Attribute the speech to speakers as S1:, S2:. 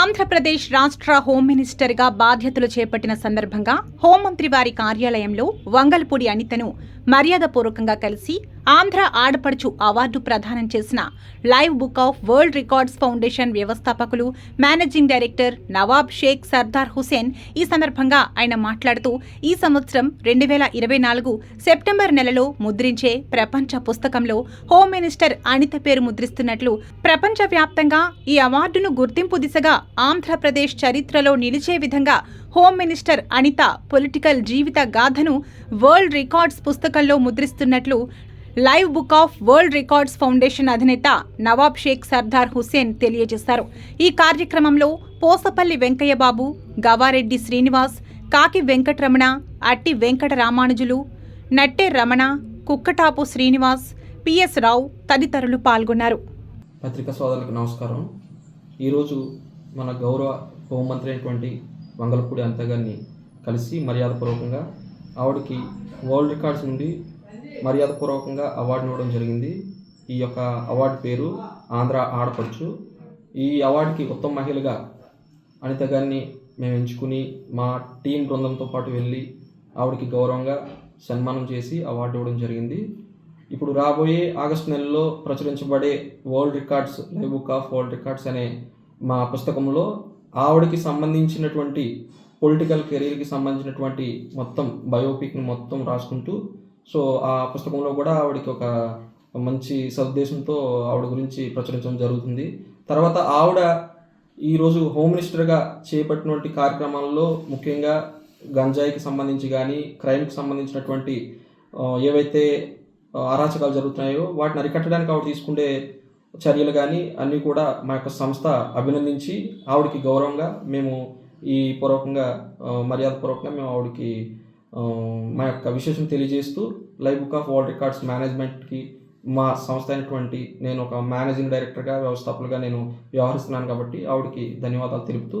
S1: ఆంధ్రప్రదేశ్ రాష్ట్ర హోమ్ మినిస్టర్గా బాధ్యతలు చేపట్టిన సందర్భంగా హోంమంత్రి వారి కార్యాలయంలో వంగల్పూడి అనితను మర్యాదపూర్వకంగా కలిసి ఆంధ్ర ఆడపడుచు అవార్డు ప్రదానం చేసిన live book of world records foundation వ్యవస్థాపకులు మేనేజింగ్ డైరెక్టర్ నవాబ్ షేక్ సర్దార్ హుసేన్ ఈ సందర్భంగా ఆయన మాట్లాడుతూ ఈ సంవత్సరం రెండు వేల ఇరవై నాలుగు సెప్టెంబర్ నెలలో ముద్రించే ప్రపంచ పుస్తకంలో హోమ్ మినిస్టర్ అనిత పేరు ముద్రిస్తున్నట్లు ప్రపంచవ్యాప్తంగా ఈ అవార్డును గుర్తింపు దిశగా ఆంధ్రప్రదేశ్ చరిత్రలో నిలిచే విధంగా హోమ్ మినిస్టర్ అనిత పొలిటికల్ జీవిత గాథను వరల్డ్ రికార్డ్స్ పుస్తకంలో ముద్రిస్తున్నట్లు live book of world records foundation అధినేత నవాబ్ షేక్ సర్దార్ హుస్సేన్ తెలియజేశారు. ఈ కార్యక్రమంలో పోసపల్లి వెంకయ్యబాబు గవారెడ్డి శ్రీనివాస్ కాకి వెంకటరమణ అట్టి వెంకట రామానుజులు నట్టే రమణ కుక్కటాపు శ్రీనివాస్ పిఎస్ రావు తదితరులు పాల్గొన్నారు.
S2: పత్రికా సోదరులకు నమస్కారం. ఈరోజు మన గౌరవ హోంమంత్రి అయినటువంటి వంగలపూడి అంతగారిని కలిసి మర్యాదపూర్వకంగా ఆవిడకి వరల్డ్ రికార్డ్స్ నుండి మర్యాదపూర్వకంగా అవార్డు ఇవ్వడం జరిగింది. ఈ యొక్క అవార్డు పేరు ఆంధ్ర ఆడపడుచు. ఈ అవార్డుకి ఉత్తమ మహిళగా అనిత గారిని మేము ఎంచుకుని మా టీం బృందంతో పాటు వెళ్ళి ఆవిడకి గౌరవంగా సన్మానం చేసి అవార్డు ఇవ్వడం జరిగింది. ఇప్పుడు రాబోయే ఆగస్టు నెలలో ప్రచురించబడే world records live book of world records అనే మా పుస్తకంలో ఆవిడకి సంబంధించినటువంటి పొలిటికల్ కెరీర్కి సంబంధించినటువంటి మొత్తం బయోపిక్ని మొత్తం రాసుకుంటూ సో ఆ పుస్తకంలో కూడా ఆవిడకి ఒక మంచి సదుద్దేశంతో ఆవిడ గురించి ప్రచురించడం జరుగుతుంది. తర్వాత ఆవిడ ఈరోజు హోమ్ మినిస్టర్గా చేపట్టినటువంటి కార్యక్రమాల్లో ముఖ్యంగా గంజాయికి సంబంధించి కానీ క్రైమ్కి సంబంధించినటువంటి ఏవైతే అరాచకాలు జరుగుతున్నాయో వాటిని అరికట్టడానికి ఆవిడ తీసుకునే చర్యలు కానీ అన్నీ కూడా మా యొక్క సంస్థ అభినందించి ఆవిడకి గౌరవంగా మేము ఈ పూర్వకంగా మర్యాదపూర్వకంగా మేము ఆవిడకి మా యొక్క విశేషం తెలియజేస్తూ live book of world records మేనేజ్మెంట్కి మా సంస్థ అయినటువంటి నేను ఒక మేనేజింగ్ డైరెక్టర్గా వ్యవస్థాపకులుగా నేను వ్యవహరిస్తున్నాను కాబట్టి ఆవిడకి ధన్యవాదాలు తెలుపుతూ